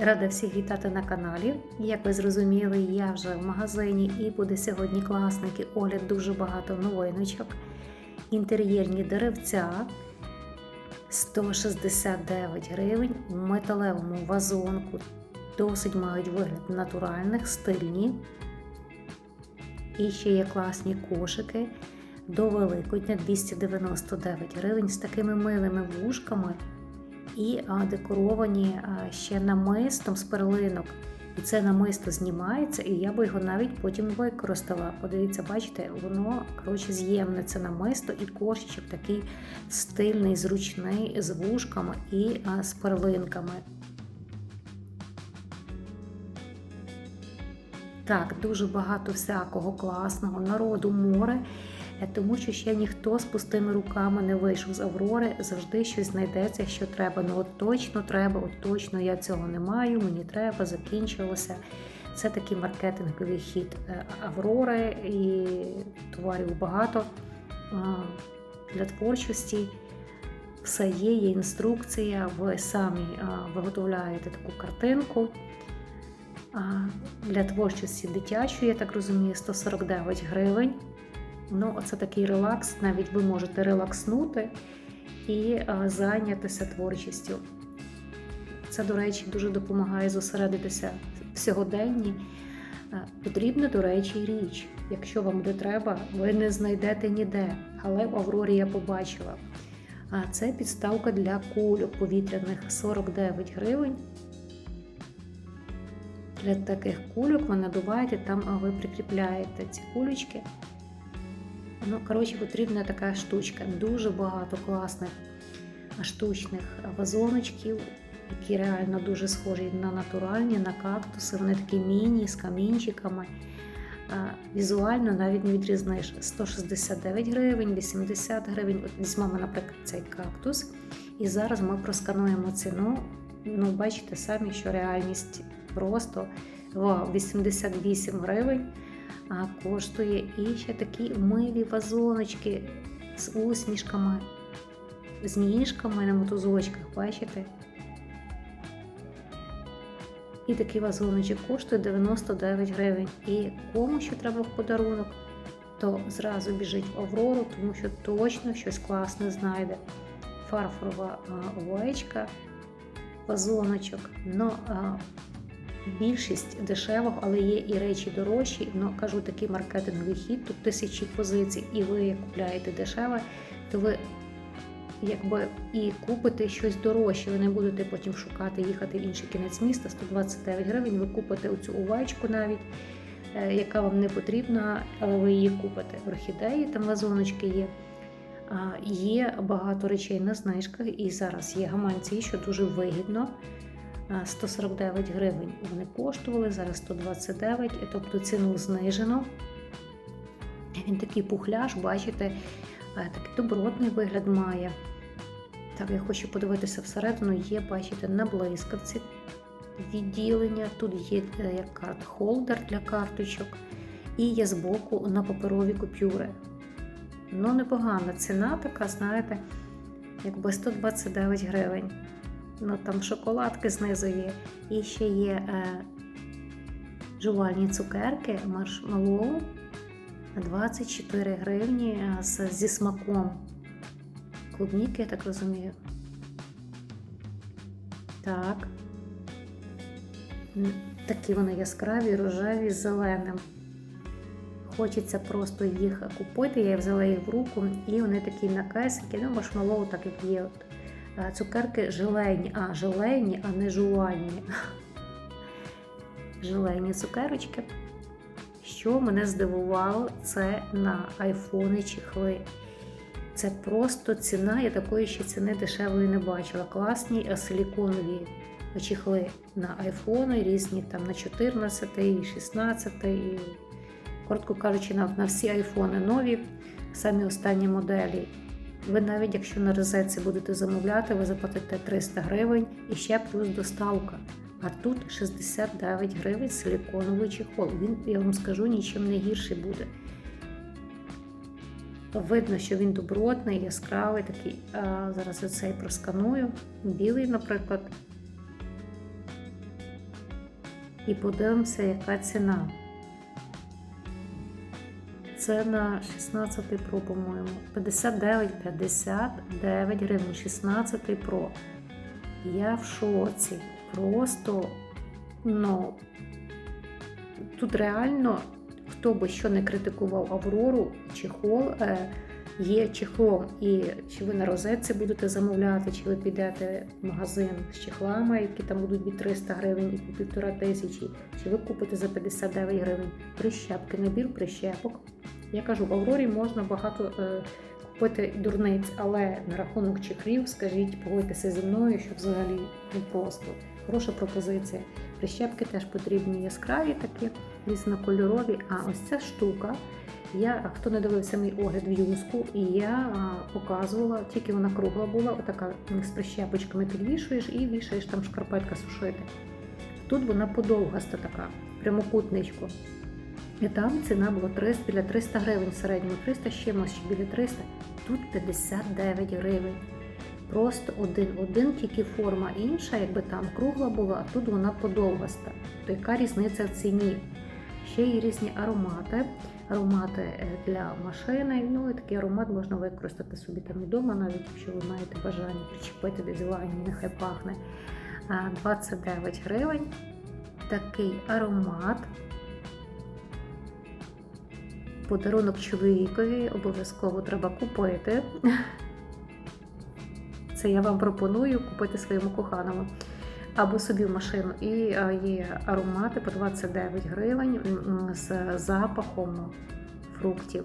Рада всіх вітати на каналі. Як ви зрозуміли, я вже в магазині і буде сьогодні класники огляд дуже багато новиночок. Інтер'єрні деревця 169 гривень в металевому вазонку. Досить мають вигляд натуральних, стильні. І ще є класні кошики до Великодня 299 гривень з такими милими вушками і декоровані ще намистом з перлинок. І це намисто знімається, і я би його навіть потім використала. Подивіться, бачите, воно коротше з'ємне це намисто і кошечок такий стильний, зручний, з вушками і з перлинками. Так, дуже багато всякого класного народу море, тому що ще ніхто з пустими руками не вийшов з Аврори, завжди щось знайдеться, що треба. Ну от точно треба, от точно я цього не маю, мені треба, закінчилося. Це такий маркетинговий хід е, Аврори і товарів багато для творчості. Все є, є інструкція, ви самі виготовляєте таку картинку. Для творчості дитячої, я так розумію, 149 гривень. Ну, оце такий релакс. Навіть ви можете релакснути і зайнятися творчістю. Це, до речі, дуже допомагає зосередитися в сьогоденні. Потрібна, до речі, річ. Якщо вам буде треба, ви не знайдете ніде. Але в Аврорі я побачила. А це підставка для кульок повітряних 49 гривень. Для таких кульок ви надуваєте, там ви прикріпляєте ці кулечки. Ну, коротше, потрібна така штучка. Дуже багато класних штучних вазоночків, які реально дуже схожі на натуральні, на кактуси. Вони такі міні з камінчиками. Візуально навіть не відрізниш 169 гривень, 80 гривень. От візьмемо, наприклад, цей кактус. І зараз ми проскануємо ціну. Ну, бачите самі, що реальність просто вау, 88 гривень коштує. І ще такі милі вазоночки з усмішками, з ніжками на мотузочках, бачите? І такий вазоночок коштує 99 гривень. І кому що треба в подарунок, то зразу біжить в Аврору, тому що точно щось класне знайде. Фарфорова овечка, вазоночок. Но, а, Більшість дешевих, але є і речі дорожчі. Ну кажу, такий маркетинговий хід, тут тисячі позицій, і ви купляєте дешеве, то ви якби і купите щось дорожче. Ви не будете потім шукати, їхати в інший кінець міста. 129 гривень. Ви купите оцю овечку навіть, е, яка вам не потрібна, але ви її купите. Орхідеї, там вазоночки є. Є багато речей на знижках, і зараз є гаманці, що дуже вигідно. 149 гривень вони коштували, зараз 129, тобто ціну знижено. Він такий пухляж, бачите, такий добротний вигляд має. Так, я хочу подивитися всередину, є, бачите, на блискавці відділення. Тут є е, як карт-холдер для карточок, і є збоку на паперові купюри. Ну, непогана ціна така, знаєте, якби 129 гривень ну там шоколадки знизу є. І ще є е, жувальні цукерки маршмеллоу 24 гривні е, з, зі смаком. Клубніки, я так розумію. Так. Такі вони яскраві, рожеві, з зеленим. Хочеться просто їх купити. Я взяла їх в руку, і вони такі на кесики, ну, маршмеллоу так як є. Е, цукерки желейні, а желейні, а не жувальні. Желейні цукерочки. Що мене здивувало, це на айфони чехли. Це просто ціна, я такої ще ціни дешевої не бачила. Класні силіконові чехли на айфони, різні там на 14, і 16, і, коротко кажучи, на всі айфони нові, самі останні моделі. Ви навіть якщо на розетці будете замовляти, ви заплатите 300 гривень і ще плюс доставка. А тут 69 гривень силіконовий чехол. Він, я вам скажу, нічим не гірший буде. Видно, що він добротний, яскравий такий. А Зараз я цей просканую. Білий, наприклад. і подивимося, яка ціна. Це на 16 Pro, по-моєму. 59, 59 гривень, 16 Pro. Я в шоці. Просто, ну, тут реально, хто би що не критикував Аврору, чехол е, є чехлом. І чи ви на розетці будете замовляти, чи ви підете в магазин з чехлами, які там будуть від 300 гривень і по півтора тисячі, чи ви купите за 59 гривень прищепки, набір прищепок. Я кажу, в Аврорі можна багато е, купити дурниць, але на рахунок чехлів, скажіть, погодьтеся зі мною, що взагалі не просто. Хороша пропозиція. Прищепки теж потрібні яскраві такі, різнокольорові. А ось ця штука. Я, хто не дивився мій огляд в юску, і я а, показувала, тільки вона кругла була, отака з прищепочками підвішуєш і вішаєш там шкарпетка сушити. Тут вона подовгаста така, прямокутничку. І там ціна була 300, біля 300 гривень в середньому, 300 з чимось, чи біля 300. Тут 59 гривень. Просто один-один, тільки форма інша, якби там кругла була, а тут вона подовгаста. То яка різниця в ціні? Ще є різні аромати. Аромати е, для машини. Ну і такий аромат можна використати собі там вдома, навіть якщо ви маєте бажання причепити десь ванні, нехай пахне. 29 гривень. Такий аромат. Подарунок чоловікові обов'язково треба купити. Це я вам пропоную купити своєму коханому або собі в машину. І е, є аромати по 29 гривень з запахом фруктів.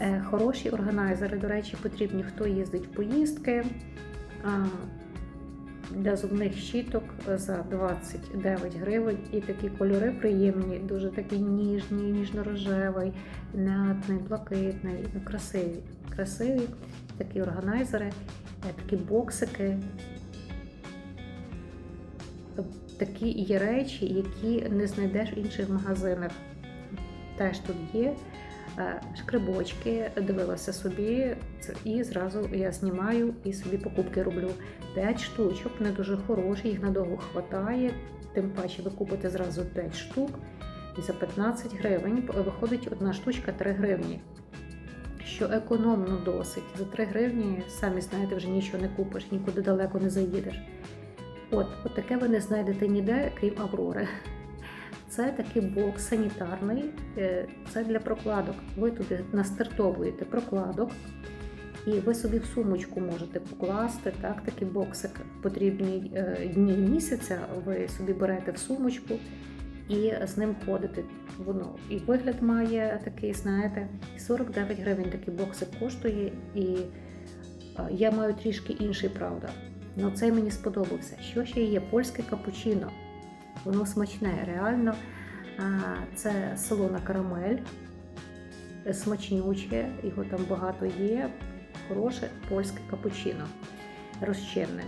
Е, Хороші органайзери, до речі, потрібні, хто їздить в поїздки. Для зубних щіток за 29 гривень. І такі кольори приємні, дуже такі ніжні, ніжно-рожевий, м'ятний, блакитний, красиві. Красиві такі органайзери, е, такі боксики. Такі є речі, які не знайдеш в інших магазинах. Теж тут є Е, шкрибочки, дивилася собі і зразу я знімаю і собі покупки роблю. 5 штучок, не дуже хороші, їх надовго хватає. Тим паче ви купите зразу 5 штук і за 15 гривень виходить одна штучка 3 гривні. Що економно досить. За 3 гривні, самі знаєте, вже нічого не купиш, нікуди далеко не заїдеш. От, от таке ви не знайдете ніде, крім Аврори. Це такий бокс санітарний, е, це для прокладок. Ви туди настартовуєте прокладок, і ви собі в сумочку можете покласти так, такий боксик потрібні е, дні місяця. Ви собі берете в сумочку і з ним ходите. Воно і вигляд має такий, знаєте, 49 гривень такий боксик коштує, і е, я маю трішки інший, правда. Але цей мені сподобався. Що ще є? Польське капучино. Воно смачне, реально. Це солона карамель, смачнюче, його там багато є. Хороше польське капучино. Розчинне.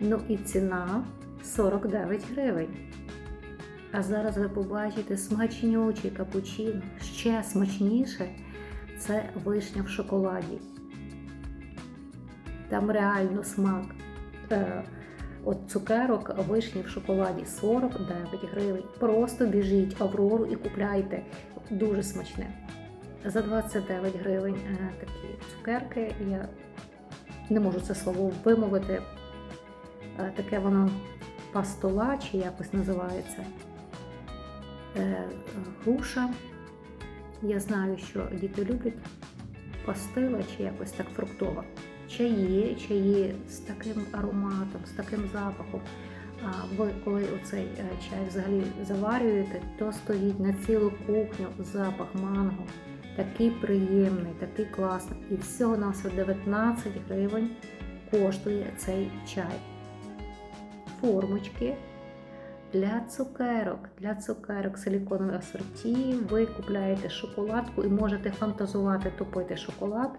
Ну і ціна 49 гривень. А зараз ви побачите смачнючий капучино. Ще смачніше це вишня в шоколаді. Там реально смак. Е, От цукерок вишні в шоколаді 49 гривень. Просто біжіть Аврору і купляйте. Дуже смачне. За 29 гривень е, такі цукерки. Я не можу це слово вимовити. Е, Таке воно пастола чи якось називається. Груша. Я знаю, що діти люблять пастила чи якось так фруктова чаї, чаї з таким ароматом, з таким запахом. Ви коли оцей е, чай взагалі заварюєте, то стоїть на цілу кухню запах манго. Такий приємний, такий класний. І всього на все 19 гривень коштує цей чай. Формочки для цукерок, для цукерок силіконове асорті. Ви купляєте шоколадку і можете фантазувати топити шоколад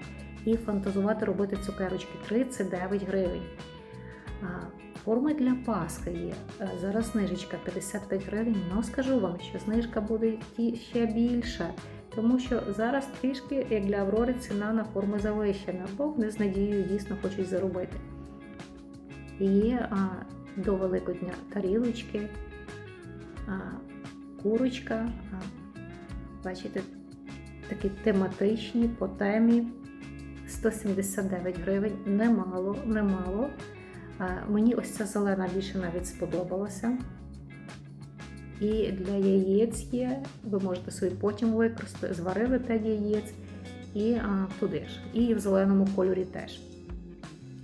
і фантазувати робити цукерочки 39 гривень. Форми для Пасхи є. Е, Зараз знижечка 55 гривень. Ну скажу вам, що знижка буде ще більша, тому що зараз трішки, як для Аврори, ціна на форми завищена, бо вони з надією дійсно хочуть заробити. Є а, до Великодня тарілочки, а, курочка. А, бачите, такі тематичні по темі 179 гривень. Немало, немало. Мені ось ця зелена більше навіть сподобалася. І для яєць є, ви можете собі потім використати, зварили 5 яєць і а, туди ж. І в зеленому кольорі теж.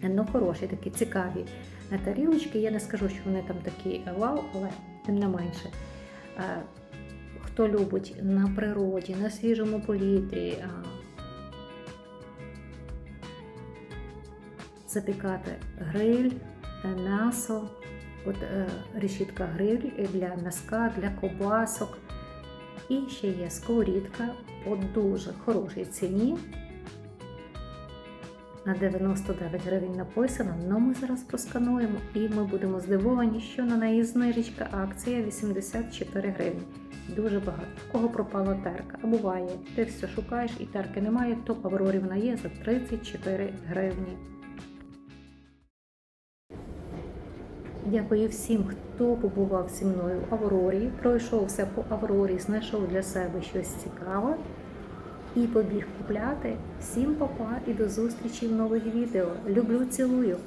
Ну, хороші, такі цікаві е, тарілочки. Я не скажу, що вони там такі вау, але тим не менше. Е, Хто любить на природі, на свіжому повітрі запікати гриль, е, м'ясо, от е, решітка гриль для м'яска, для кобасок. І ще є сковорідка по дуже хорошій ціні. На 99 гривень написано, але ми зараз проскануємо і ми будемо здивовані, що на неї знижечка акція 84 гривні. Дуже багато. В кого пропала терка? А буває, ти все шукаєш і терки немає, то в вона є за 34 гривні. Дякую всім, хто побував зі мною в Аврорі, пройшовся по Аврорі, знайшов для себе щось цікаве і побіг купляти. Всім папа і до зустрічі в нових відео. Люблю, цілую!